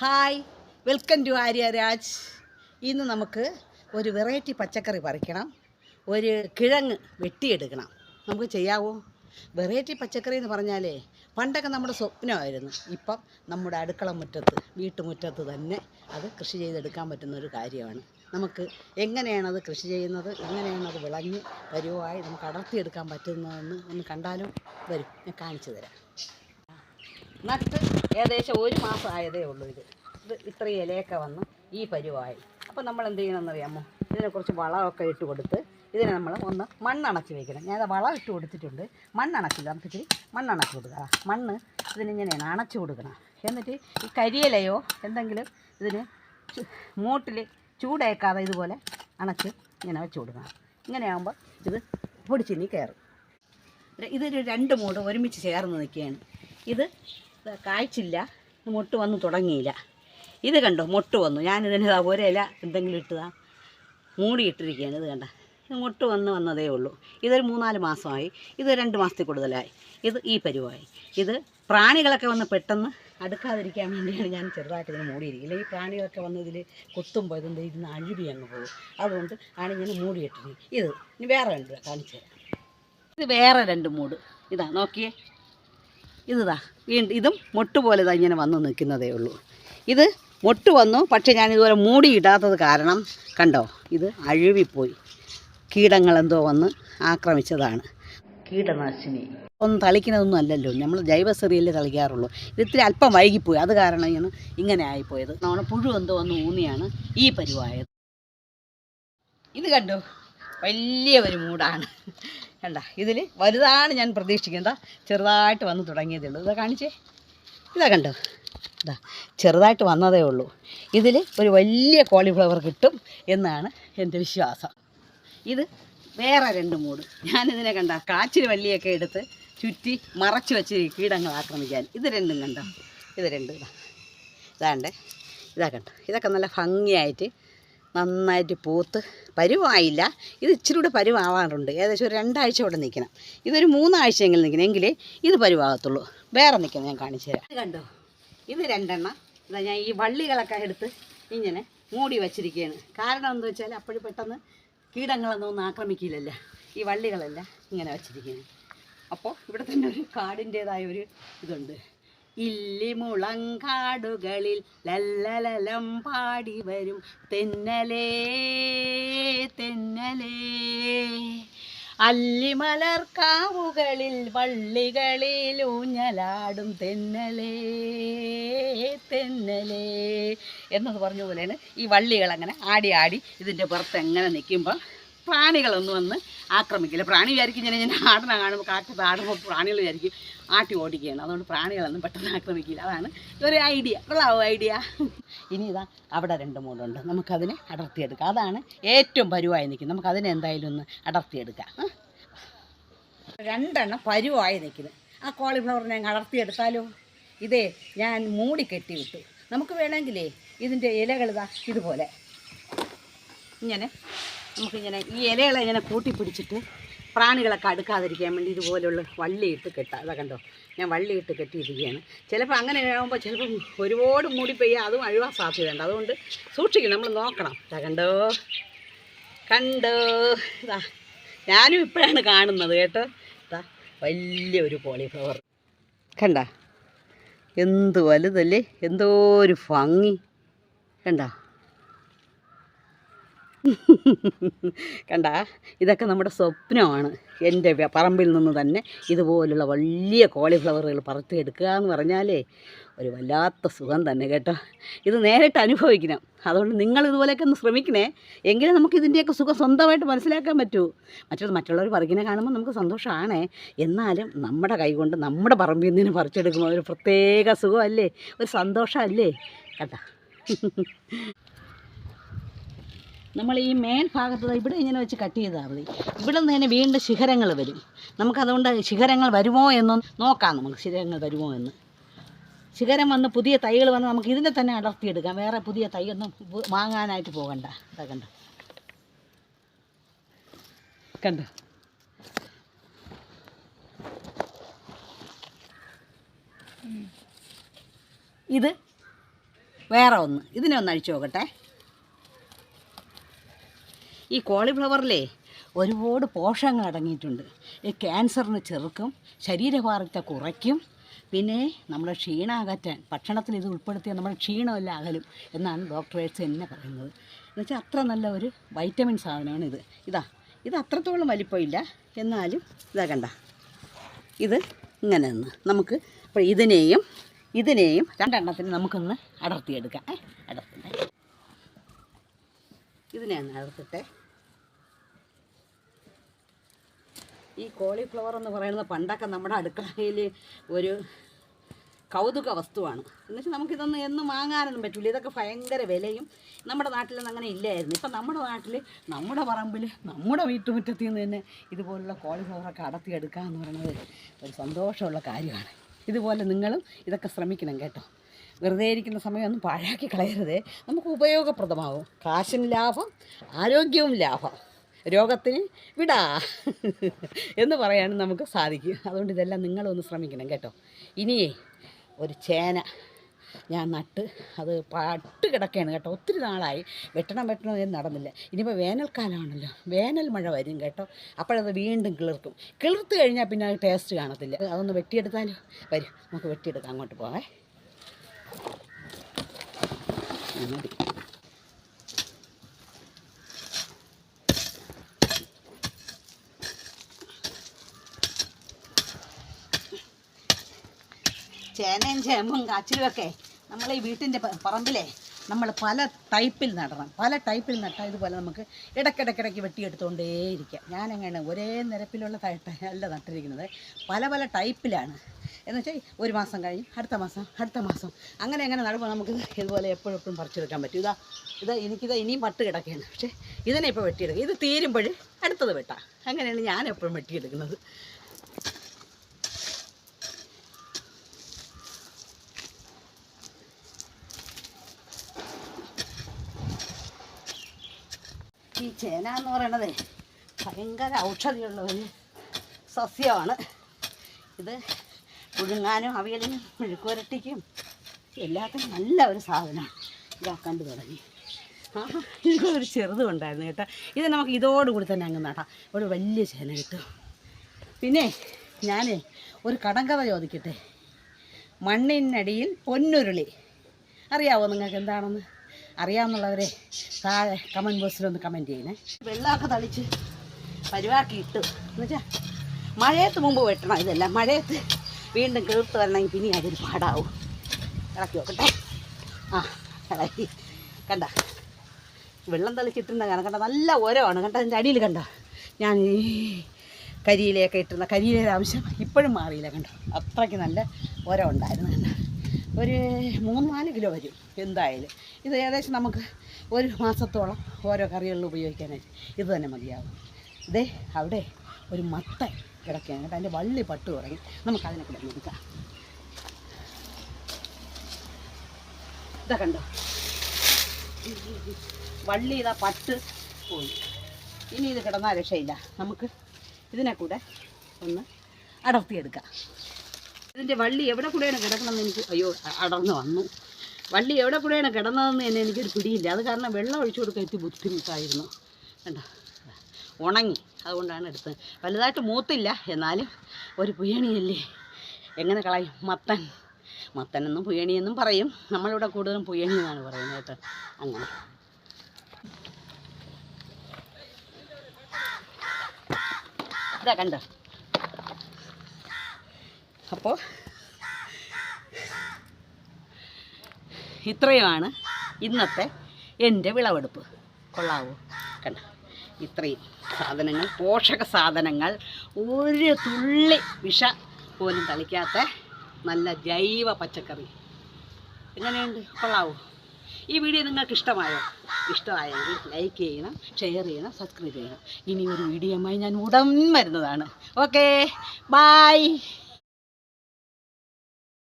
Hi welcome to Arya Raj ഇന്ന് നമുക്ക് ഒരു വെറൈറ്റി പച്ചക്കറി പറിക്കണം. ഒരു കിഴങ്ങ് വെട്ടിയെടുക്കണം. നമുക്ക് ചെയ്യാവോ? വെറൈറ്റി പച്ചക്കറി എന്ന് പറഞ്ഞാലേ പണ്ടൊക്കെ നമ്മുടെ സ്വപ്നമായിരുന്നു. ഇപ്പം നമ്മുടെ അടുക്കള മുറ്റത്ത് വീട്ടുമുറ്റത്ത് തന്നെ അത് കൃഷി ചെയ്തെടുക്കാൻ പറ്റുന്ന ഒരു കാര്യമാണ്. നമുക്ക് എങ്ങനെയാണ് അത് കൃഷി ചെയ്യുന്നത് എങ്ങനെയാണ് അത് വിളഞ്ഞ് പരുവമായി നമുക്ക് അടർത്തിയെടുക്കാൻ പറ്റുന്നതെന്ന് ഒന്ന് കണ്ടാലും? വരും ഞാൻ കാണിച്ചു തരാം. നട്ട് ഏകദേശം ഒരു മാസം ആയതേ ഉള്ളൂ ഇത്. ഇത് ഇത്രയും ഇലയൊക്കെ വന്ന് ഈ പരുവായി. അപ്പോൾ നമ്മൾ എന്ത് ചെയ്യണമെന്ന് അറിയാമോ? ഇതിനെ കുറച്ച് വളമൊക്കെ ഇട്ട് കൊടുത്ത് ഇതിനെ നമ്മൾ ഒന്ന് മണ്ണണച്ച് വെക്കണം. ഞാൻ വളം ഇട്ട് കൊടുത്തിട്ടുണ്ട്. മണ്ണണച്ചില്ല. നമുക്ക് ഇച്ചിരി മണ്ണണച്ച് കൊടുക്കുക മണ്ണ് ഇതിനിങ്ങനെയാണ് അണച്ച് കൊടുക്കണം. എന്നിട്ട് ഈ കരിയിലയോ എന്തെങ്കിലും ഇതിന് മൂട്ടിൽ ചൂടേക്കാതെ ഇതുപോലെ അണച്ച് ഇങ്ങനെ വെച്ച് കൊടുക്കണം. ഇങ്ങനെയാകുമ്പോൾ ഇത് പൊടിച്ചിനി കയറും. ഇതൊരു രണ്ട് മൂട് ഒരുമിച്ച് ചേർന്ന് നിൽക്കുകയാണ്. ഇത് കായ്ച്ചില്ല. മൊട്ട് വന്ന് തുടങ്ങിയില്ല. ഇത് കണ്ടോ മൊട്ട് വന്നു. ഞാനിതിന് ഒരേ ഇല എന്തെങ്കിലും ഇട്ടതാ. മൂടിയിട്ടിരിക്കുകയാണ് ഇത് കണ്ട. ഇത് മൊട്ട് വന്ന് വന്നതേ ഉള്ളൂ. ഇതൊരു മൂന്നാൽ മാസമായി. ഇത് രണ്ട് മാസത്തിൽ കൂടുതലായി. ഇത് ഈ പരുവായി. ഇത് പ്രാണികളൊക്കെ വന്ന് പെട്ടെന്ന് അടുക്കാതിരിക്കാൻ വേണ്ടിയാണ് ഞാൻ ചെറുതായിട്ട് ഇതിന് മൂടിയിരിക്കുന്നത്. ഈ പ്രാണികളൊക്കെ വന്ന് ഇതിൽ കുത്തുമ്പോൾ ഇതിന്റെ ഇരുന്ന് അഴുകി അങ്ങ് പോകും. അതുകൊണ്ട് ആണ് ഇങ്ങനെ മൂടിയിട്ടിരിക്കുന്നത്. ഇത് ഇനി വേറെ രണ്ട് കാണിച്ചു തരാം ഇത് വേറെ രണ്ട് മൂട്. ഇതാ നോക്കിയേ. ഇതാ വീണ്ടും ഇതും മൊട്ട് പോലെ തന്നെ ഇങ്ങനെ വന്ന് നിൽക്കുന്നതേ ഉള്ളൂ. ഇത് മൊട്ട് വന്നു പക്ഷേ ഞാൻ ഇതുപോലെ മൂടിയിടാത്തത് കാരണം കണ്ടോ ഇത് അഴുവിപ്പോയി. കീടങ്ങളെന്തോ വന്ന് ആക്രമിച്ചതാണ്. കീടനാശിനി. ഒന്നും തളിക്കുന്നതൊന്നും അല്ലല്ലോ നമ്മൾ ജൈവസെറിയല്ലേ തളിക്കാറുള്ളൂ. ഇത് ഇത്തിരി അല്പം വൈകിപ്പോയി അത് കാരണമാണ് ഇങ്ങനെ ആയിപ്പോയത്. നമ്മുടെ പുഴു എന്തോ വന്ന് ഊന്നിയാണ് ഈ പരിവായത്. ഇത് കണ്ടോ വലിയ ഒരു മൂടാണ്. കണ്ട ഇതിൽ വലുതാണ് ഞാൻ പ്രതീക്ഷിക്കുന്നത്. ചെറുതായിട്ട് വന്ന് തുടങ്ങിയതേ ഉള്ളൂ. ഇതാ കാണിച്ചേ? ഇതാ കണ്ടോ? ഇതാ ചെറുതായിട്ട് വന്നതേ ഉള്ളൂ. ഇതിൽ ഒരു വലിയ കോളിഫ്ലവർ കിട്ടും എന്നാണ് എന്റെ വിശ്വാസം. ഇത് വേറെ രണ്ട് മൂട്. ഞാനിതിനെ കണ്ട കാച്ചിൽ വള്ളിയൊക്കെ എടുത്ത് ചുറ്റി മറച്ചു വെച്ച് കീടങ്ങൾ ആക്രമിക്കാൻ. ഇത് രണ്ടും കണ്ടോ? ഇത് രണ്ടും ഇതാ. ഇതാണ്ടേ ഇതാ കണ്ടോ? ഇതൊക്കെ നല്ല ഭംഗിയായിട്ട് നന്നായിട്ട് പൂത്ത് പരുവായില്ല. ഇത് ഇച്ചിരി കൂടെ പരുവാവാറുണ്ട്. ഏകദേശം ഒരു രണ്ടാഴ്ച ഇവിടെ നിൽക്കണം. ഇതൊരു മൂന്നാഴ്ചയെങ്കിലും നിൽക്കണം. എങ്കിലേ ഇത് പരുവാകത്തുള്ളൂ. വേറെ നിൽക്കണം ഞാൻ കാണിച്ചു തരാം. കണ്ടോ? ഇത് രണ്ടെണ്ണം. ഇതാ ഞാൻ ഈ വള്ളികളൊക്കെ എടുത്ത് ഇങ്ങനെ മൂടി വച്ചിരിക്കുകയാണ്. കാരണം എന്താ വെച്ചാൽ അപ്പോഴും പെട്ടെന്ന് കീടങ്ങളൊന്നും ഒന്നും ആക്രമിക്കില്ലല്ലോ. ഈ വള്ളികളെല്ലാം ഇങ്ങനെ വച്ചിരിക്കുകയാണ്. അപ്പോൾ ഇവിടെ തന്നെ ഒരു കാടിന്റേതായ ഒരു ഇതുണ്ട്. ഇല്ലിമുളങ്കാടുകളിൽ ലല്ലലലം പാടി വരും. തെന്നലേ തെന്നലേ. അല്ലിമലർക്കാവുകളിൽ വള്ളികളിൽ ഊഞ്ഞലാടും. തെന്നലേ തെന്നലേ. എന്നത് പറഞ്ഞ പോലെയാണ് ഈ വള്ളികൾ അങ്ങനെ ആടി ആടി ഇതിന്റെ പുറത്ത് എങ്ങനെ നിൽക്കുമ്പോൾ പ്രാണികളൊന്നും വന്ന് ആക്രമിക്കില്ല? പ്രാണി വിചാരിക്കും ഞാൻ ഞാൻ ആടണ കാണുമ്പോൾ കാട്ടി ആടുമ്പോൾ പ്രാണികൾ വിചാരിക്കും ആട്ടി ഓടിക്കുകയാണ്. അതുകൊണ്ട് പ്രാണികളൊന്നും പെട്ടെന്ന് ആക്രമിക്കില്ല. അതാണ് ഒരു ഐഡിയ. കൊള്ളാവോ ഐഡിയ? ഇനി ഇതാ അവിടെ രണ്ട് മൂടുണ്ട്. നമുക്കതിനെ അടർത്തിയെടുക്കാം. അതാണ് ഏറ്റവും പരുവായി നിൽക്കുന്നത്. നമുക്കതിനെ എന്തായാലും ഒന്ന് അടർത്തിയെടുക്കാം. രണ്ടെണ്ണം പരുവായി നിൽക്കുന്നത്. ആ കോളിഫ്ലവർ ഞാൻ അടർത്തിയെടുത്താലോ? ഇതേ ഞാൻ മൂടി കെട്ടി വിട്ടു. നമുക്ക് വേണമെങ്കിലേ ഇതിന്റെ ഇലകൾ ഇതാ ഇതുപോലെ ഇങ്ങനെ നമുക്കിങ്ങനെ ഈ ഇലകളെ ഇങ്ങനെ കൂട്ടി പിടിച്ചിട്ട് പ്രാണികളൊക്കെ അടുക്കാതിരിക്കാൻ വേണ്ടി ഇതുപോലെയുള്ള വള്ളിയിട്ട് കെട്ടുക അതാ കണ്ടോ? ഞാൻ വള്ളിയിട്ട് കെട്ടിയിരിക്കുകയാണ്. ചിലപ്പോൾ അങ്ങനെ ആകുമ്പോൾ ചിലപ്പം ഒരുപാട് മൂടി പെയ്യുക അതും അഴുവാൻ സാധ്യതയുണ്ട്. അതുകൊണ്ട് സൂക്ഷിക്കണം നമ്മൾ നോക്കണം. ഇതാ കണ്ടോ? കണ്ടോ? ഇതാ ഞാനും ഇപ്പോഴാണ് കാണുന്നത് കേട്ടോ. ഇതാ വലിയ ഒരു കോളിഫ്ലവർ. കണ്ട? എന്ത് വലുതല്ലേ? എന്തോ ഒരു ഭംഗി. കണ്ട? കണ്ട ഇതൊക്കെ നമ്മുടെ സ്വപ്നമാണ്. എന്റെ പറമ്പിൽ നിന്ന് തന്നെ ഇതുപോലുള്ള വലിയ കോളിഫ്ലവറുകൾ പറത്തിയെടുക്കുക എന്ന് പറഞ്ഞാലേ ഒരു വല്ലാത്ത സുഖം തന്നെ കേട്ടോ. ഇത് നേരിട്ട് അനുഭവിക്കണം. അതുകൊണ്ട് നിങ്ങൾ ഇതുപോലെയൊക്കെ ഒന്ന് ശ്രമിക്കണേ. എങ്കിലും നമുക്ക് ഇതിന്റെയൊക്കെ സുഖം സ്വന്തമായിട്ട് മനസ്സിലാക്കാൻ പറ്റൂ. മറ്റുള്ള മറ്റുള്ളവർ പറിക്കണേ കാണുമ്പോൾ നമുക്ക് സന്തോഷമാണ്. എന്നാലും നമ്മുടെ കൈകൊണ്ട് നമ്മുടെ പറമ്പിൽ നിന്ന് പറിച്ചെടുക്കുമ്പോൾ ഒരു പ്രത്യേക സുഖമല്ലേ? ഒരു സന്തോഷമല്ലേ? കേട്ടോ നമ്മൾ ഈ മേൽ ഭാഗത്ത് ഇവിടെ ഇങ്ങനെ വെച്ച് കട്ട് ചെയ്താൽ മതി. ഇവിടെ നിന്ന് തന്നെ വീണ്ടും ശിഖരങ്ങൾ വരും. നമുക്കതുകൊണ്ട് ശിഖരങ്ങൾ വരുമോ എന്ന് നോക്കാം നമുക്ക് ശിഖരങ്ങൾ വരുമോ എന്ന്. ശിഖരം വന്ന് പുതിയ തൈകൾ വന്ന് നമുക്ക് ഇതിനെ തന്നെ അടർത്തിയെടുക്കാം. വേറെ പുതിയ തൈയൊന്നും വാങ്ങാനായിട്ട് പോകണ്ട. ഇതാ കണ്ട. കണ്ടോ. ഇത് വേറെ ഒന്ന്. ഇതിനെ ഒന്ന് അഴിച്ചു നോക്കട്ടെ. ഈ കോളിഫ്ലവറിലേ ഒരുപാട് പോഷകങ്ങൾ അടങ്ങിയിട്ടുണ്ട്. ഈ ക്യാൻസറിന് ചെറുക്കും ശരീരഭാരത്തെ കുറയ്ക്കും പിന്നെ നമ്മുടെ ക്ഷീണം അകറ്റാൻ ഭക്ഷണത്തിൽ ഇത് ഉൾപ്പെടുത്തിയാൽ നമ്മുടെ ക്ഷീണമെല്ലാം അകലും എന്നാണ് ഡോക്ടറേഴ്സ് എന്നെ പറയുന്നത്. എന്നുവെച്ചാൽ അത്ര നല്ല ഒരു വൈറ്റമിൻ സാധനമാണ് ഇത്. ഇതാ ഇത് അത്രത്തോളം വലിപ്പമില്ല. എന്നാലും ഇതാ കണ്ട ഇത് ഇങ്ങനെ നിന്ന് നമുക്ക് ഇപ്പോൾ ഇതിനെയും ഇതിനെയും രണ്ടെണ്ണത്തിന് നമുക്കൊന്ന് അടർത്തിയെടുക്കാം. ഏ അടർത്തണ്ടേ ഇതിനെ ഒന്ന് അടർത്തിട്ടെ. ഈ കോളിഫ്ലവർ എന്ന് പറയുന്നത് പണ്ടൊക്കെ നമ്മുടെ അടുക്കളയിൽ ഒരു കൗതുക വസ്തുവാണ്. എന്നുവെച്ചാൽ നമുക്കിതൊന്നും എന്നും വാങ്ങാനൊന്നും പറ്റില്ല ഇതൊക്കെ ഭയങ്കര വിലയും നമ്മുടെ നാട്ടിലൊന്നും അങ്ങനെ ഇല്ലായിരുന്നു. ഇപ്പം നമ്മുടെ നാട്ടിൽ നമ്മുടെ പറമ്പിൽ നമ്മുടെ വീട്ടുമുറ്റത്തിൽ നിന്ന് തന്നെ ഇതുപോലുള്ള കോളിഫ്ലവറൊക്കെ അടത്തിയെടുക്കുക എന്ന് പറയുന്നത് ഒരു സന്തോഷമുള്ള കാര്യമാണ്. ഇതുപോലെ നിങ്ങളും ഇതൊക്കെ ശ്രമിക്കണം കേട്ടോ. വെറുതെ ഇരിക്കുന്ന സമയമൊന്നും പാഴാക്കി കളയരുതേ. നമുക്ക് ഉപയോഗപ്രദമാവും. കാശും ലാഭം ആരോഗ്യവും ലാഭം. രോഗത്തിന് വിടാ എന്ന് പറയാനും നമുക്ക് സാധിക്കും അതുകൊണ്ട് ഇതെല്ലാം നിങ്ങളൊന്ന് ശ്രമിക്കണം കേട്ടോ. ഇനിയേ ഒരു ചേന ഞാൻ നട്ട് അത് പട്ട് കിടക്കുകയാണ് കേട്ടോ. ഒത്തിരി നാളായി. വെട്ടണം വെട്ടണം എന്ന് നടന്നില്ല. ഇനിയിപ്പോൾ വേനൽക്കാലമാണല്ലോ. വേനൽ മഴ വരും കേട്ടോ. അപ്പോഴത് വീണ്ടും കിളിർക്കും. കിളിർത്ത് കഴിഞ്ഞാൽ പിന്നെ അത് ടേസ്റ്റ് കാണത്തില്ല. അതൊന്ന് വെട്ടിയെടുത്താലോ? വരും നമുക്ക് വെട്ടിയെടുക്കാം. അങ്ങോട്ട് പോവേ. ചേനയും ചേമ്പും കാച്ചിലുമൊക്കെ നമ്മൾ ഈ വീട്ടിന്റെ പറമ്പിലെ നമ്മൾ പല ടൈപ്പിൽ നടണം. പല ടൈപ്പിൽ നട്ടാൽ ഇതുപോലെ നമുക്ക് ഇടയ്ക്കിടയ്ക്കിടയ്ക്ക് വെട്ടിയെടുത്തുകൊണ്ടേയിരിക്കാം ഞാനെങ്ങനെ ഒരേ നിരപ്പിലുള്ള അല്ല നട്ടിരിക്കുന്നത്. പല പല ടൈപ്പിലാണ്. എന്ന് വെച്ചാൽ ഒരു മാസം കഴിഞ്ഞ് അടുത്ത മാസം അടുത്ത മാസം. അങ്ങനെ അങ്ങനെ നടുമ്പോൾ നമുക്ക് ഇതുപോലെ എപ്പോഴും എപ്പോഴും പറിച്ചെടുക്കാൻ പറ്റും. ഇതാ ഇത് എനിക്കിത് ഇനിയും പട്ട് കിടക്കുകയാണ് പക്ഷേ ഇതിനെ ഇപ്പോൾ വെട്ടിയെടുക്കുക ഇത് തീരുമ്പോൾ അടുത്തത് വെട്ടാം. അങ്ങനെയാണ് ഞാൻ എപ്പോഴും വെട്ടിയെടുക്കുന്നത്. ഈ ചേന എന്ന് പറയണത് ഭയങ്കര ഔഷധിയുള്ള ഒരു സസ്യമാണ്. ഇത് പുഴുങ്ങാനും അവിയലിനും മെഴുക്കുവരട്ടിക്കും എല്ലാത്തിനും നല്ല ഒരു സാധനമാണ്. ഇതാ തുടങ്ങി. ആ ചെറുതും ഉണ്ടായിരുന്നു കേട്ടോ. ഇത് നമുക്ക് ഇതോടുകൂടി തന്നെ അങ്ങ് നടാം. ഒരു വലിയ ചേന കിട്ടും. പിന്നെ ഞാൻ ഒരു കടങ്കഥ ചോദിക്കട്ടെ? മണ്ണിനടിയിൽ പൊന്നുരുളി. അറിയാവോ നിങ്ങൾക്ക് എന്താണെന്ന്? അറിയാമെന്നുള്ളവരെ താഴെ കമന്റ് ബോക്സിലൊന്ന് കമന്റ് ചെയ്യണേ. വെള്ളമൊക്കെ തളിച്ച് പരിവാക്കി ഇട്ടു. എന്നുവെച്ചാൽ മഴയത്ത് മുമ്പ് വെട്ടണം ഇതെല്ലാം. മഴയത്ത് വീണ്ടും കേൾത്ത് വരണമെങ്കിൽ പിന്നെ അതൊരു പാടാവും. ഇളക്കി നോക്കട്ടെ ആ ഇളക്കി. കണ്ട? വെള്ളം തളിച്ചിട്ടുണ്ട് കാണാം. കണ്ട? നല്ല ഓരമാണ്. കണ്ട? അതിന്റെ അടിയിൽ കണ്ട? ഞാൻ ഈ കരിയിലയൊക്കെ ഇട്ടിരുന്ന കരിയിലയുടെ ആവശ്യം ഇപ്പോഴും മാറിയില്ല. കണ്ടോ? അത്രയ്ക്ക് നല്ല ഓരോ ഉണ്ടായിരുന്നു. കണ്ട? ഒരു മൂന്ന് നാല് കിലോ വരും എന്തായാലും. ഇത് ഏകദേശം നമുക്ക് ഒരു മാസത്തോളം ഓരോ കറികളിൽ ഉപയോഗിക്കാനായിട്ട് ഇത് തന്നെ മതിയാകും ഇതേ അവിടെ ഒരു മത്ത കിടക്കുകയാണ് അതിന്റെ വള്ളി പട്ട് തുടങ്ങി. നമുക്ക് അതിനെ കൂടെ എടുക്കാം. ഇതാ കണ്ടോ? വള്ളി ഇതാ പട്ട് പോയി. ഇനി ഇത് കിടന്നാൽ രക്ഷയില്ല. നമുക്ക് ഇതിനെ കൂടെ ഒന്ന് അടർത്തിയെടുക്കാം. ഇതിന്റെ വള്ളി എവിടെ കൂടെയാണ് കിടക്കണമെന്ന് എനിക്ക് അയ്യോ അടർന്നു വന്നു. വള്ളി എവിടെ കൂടെയാണ് കിടന്നതെന്ന് തന്നെ എനിക്കൊരു പിടിയില്ല. അത് കാരണം വെള്ളം ഒഴിച്ചു കൊടുക്കാൻ എത്തി ബുദ്ധിമുട്ടായിരുന്നു. കണ്ടോ? ഉണങ്ങി. അതുകൊണ്ടാണ് എടുത്തത്. വലുതായിട്ട് മൂത്തില്ല. എന്നാലും ഒരു പുയണിയല്ലേ. എങ്ങനെ കളയും? മത്തൻ. മത്തനെന്നും പുയണിയെന്നും പറയും. നമ്മളിവിടെ കൂടുതലും പുയണി എന്നാണ് പറയുന്നത് കേട്ടോ. അങ്ങനെ. ഇതാ കണ്ടോ? അപ്പോൾ ഇത്രയുമാണ് ഇന്നത്തെ എന്റെ വിളവെടുപ്പ്. കൊള്ളാവോ? കണ്ട. ഇത്രയും സാധനങ്ങൾ പോഷക സാധനങ്ങൾ ഒരു തുള്ളി വിഷ പോലും തളിക്കാത്ത നല്ല ജൈവ പച്ചക്കറി. എങ്ങനെയുണ്ട്? കൊള്ളാവോ? ഈ വീഡിയോ നിങ്ങൾക്ക് ഇഷ്ടമായോ? ഇഷ്ടമായെങ്കിൽ ലൈക്ക് ചെയ്യണം ഷെയർ ചെയ്യണം സബ്സ്ക്രൈബ് ചെയ്യണം. ഇനി ഒരു വീഡിയോയുമായി ഞാൻ ഉടൻ വരുന്നതാണ്. Okay bye